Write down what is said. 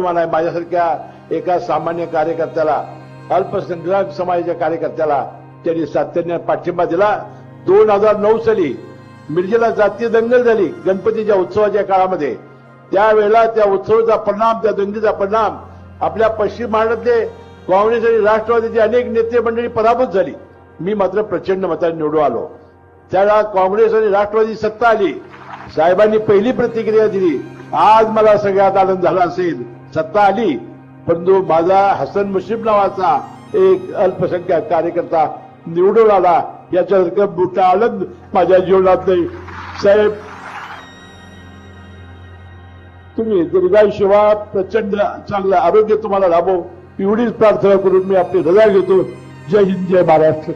आहे माझ्यासारख्या एका सामान्य कार्यकर्त्याला अल्पसंख्याक समाजाच्या कार्यकर्त्याला त्यांनी सातत्याने पाठिंबा दिला. दोन हजार नऊ साली मिरजेला जातीय दंगल झाली गणपतीच्या उत्सवाच्या काळामध्ये. त्यावेळेला त्या उत्सवाचा परिणाम त्या दंगलीचा परिणाम आपल्या पश्चिम महाराष्ट्रातले काँग्रेस आणि राष्ट्रवादीचे अनेक नेते मंडळी पराभूत झाली. मी मात्र प्रचंड मताने निवडून आलो. त्याला काँग्रेस आणि राष्ट्रवादी सत्ता आली. साहेबांनी पहिली प्रतिक्रिया दिली. आज मला सगळ्यात आनंद झाला असेल. सत्ता आली परंतु माझा हसन मुश्रीफ नावाचा एक अल्पसंख्याक कार्यकर्ता निवडून आला याच्यासारखं मोठा आनंद माझ्या जीवनात नाही. साहेब तुम्ही दीर्घायुष्यवा प्रचंड चांगलं आरोग्य तुम्हाला लाभो एवढीच प्रार्थना करून मी आपली रजा घेतो. जय हिंद जय महाराष्ट्र.